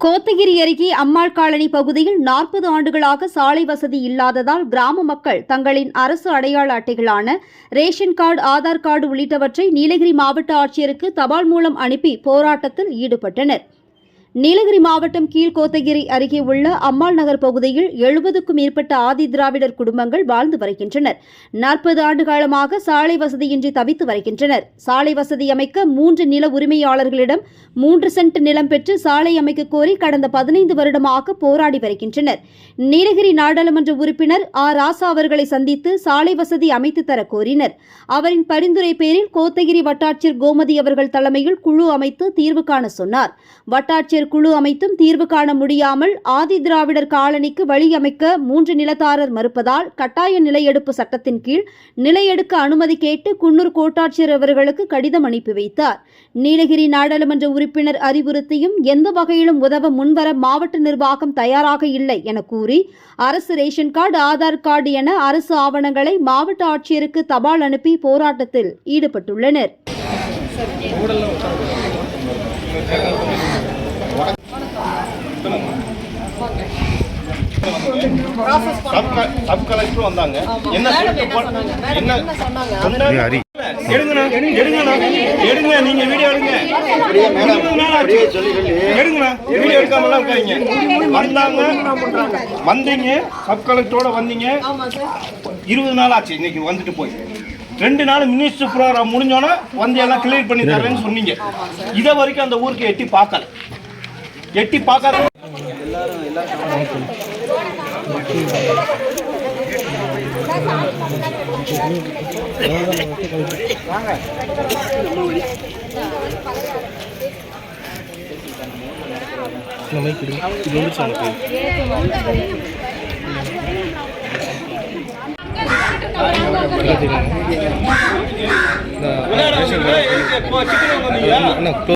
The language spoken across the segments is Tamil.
கோத்தகிரி அருகே அம்மாள் காலனி பகுதியில் நாற்பது ஆண்டுகளாக சாலை வசதி இல்லாததால் கிராம மக்கள் தங்களின் அரசு அடையாள அட்டைகளான ரேஷன் கார்டு ஆதார் கார்டு உள்ளிட்டவற்றை நீலகிரி மாவட்ட ஆட்சியருக்கு தபால் மூலம் அனுப்பி போராட்டத்தில் ஈடுபட்டனர். நீலகிரி மாவட்டம் கீழ்கோத்தகிரி அருகே உள்ள அம்மாள் நகர் பகுதியில் எழுபதுக்கும் மேற்பட்ட ஆதி திராவிடர் குடும்பங்கள் வாழ்ந்து வருகின்றனர். நாற்பது ஆண்டு காலமாக சாலை வசதியின்றி தவித்து வருகின்றனர். சாலை வசதி அமைக்க மூன்று நில உரிமையாளர்களிடம் மூன்று சென்ட் நிலம் பெற்று சாலை அமைக்க கோரி கடந்த பதினைந்து வருடமாக போராடி வருகின்றனர். நீலகிரி நாடாளுமன்ற உறுப்பினர் ஆ ராசா அவர்களை சந்தித்து சாலை வசதி அமைத்து தர கோரினர். அவரின் பரிந்துரை பேரில் கோத்தகிரி வட்டாட்சியர் கோமதி அவர்கள் தலைமையில் குழு அமைத்து தீர்வு காண சொன்னார். வட்டாட்சியர் குழு அமைத்தும் தீர்வு காண முடியாமல் ஆதி திராவிடர் காலனிக்கு வழியமைக்க மூன்று நிலத்தாரர் மறுப்பதால் கட்டாய நிலையெடுப்பு சட்டத்தின் கீழ் நிலையெடுக்க அனுமதி கேட்டு குன்னூர் கோட்டாட்சியர் அவர்களுக்கு கடிதம் அனுப்பி வைத்தார். நீலகிரி நாடாளுமன்ற உறுப்பினர் அறிவுறுத்தியும் எந்த வகையிலும் உதவ முன்வர மாவட்ட நிர்வாகம் தயாராக இல்லை என கூறி அரசு ரேஷன் கார்டு ஆதார் கார்டு என அரசு ஆவணங்களை மாவட்ட ஆட்சியருக்கு தபால் அனுப்பி போராட்டத்தில் ஈடுபட்டுள்ளனர். சப் க- சப் கலெக்டர் வந்தாங்க. என்ன என்ன சொன்னாங்க? எடுங்கண்ணா எடுங்கண்ணா எடுங்க நீங்க வீடியோ எடுங்க. இருபது நாள் ஆச்சு. எடுங்கண்ணா வீடியோ எடுக்காமலாம் இருக்காங்க வந்தாங்க வந்தீங்க சப் கலெக்டரோட வந்தீங்க. இருபது நாள் ஆச்சு இன்னைக்கு வந்துட்டு போய். ரெண்டு நாள் மினிஸ்டர் ப்ரோக்ராம் முடிஞ்சோன்னா வந்து எல்லாம் கிளியர் பண்ணி தரேன்னு சொன்னீங்க. இதை வரைக்கும் அந்த ஊருக்கு எட்டி பார்க்கல. எட்டி பார்க்காத விளையாடாதீங்க. இப்போ சிக்கன் வந்தீங்களா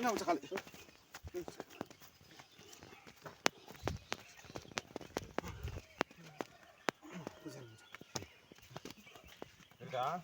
나 혼자 갈래. 这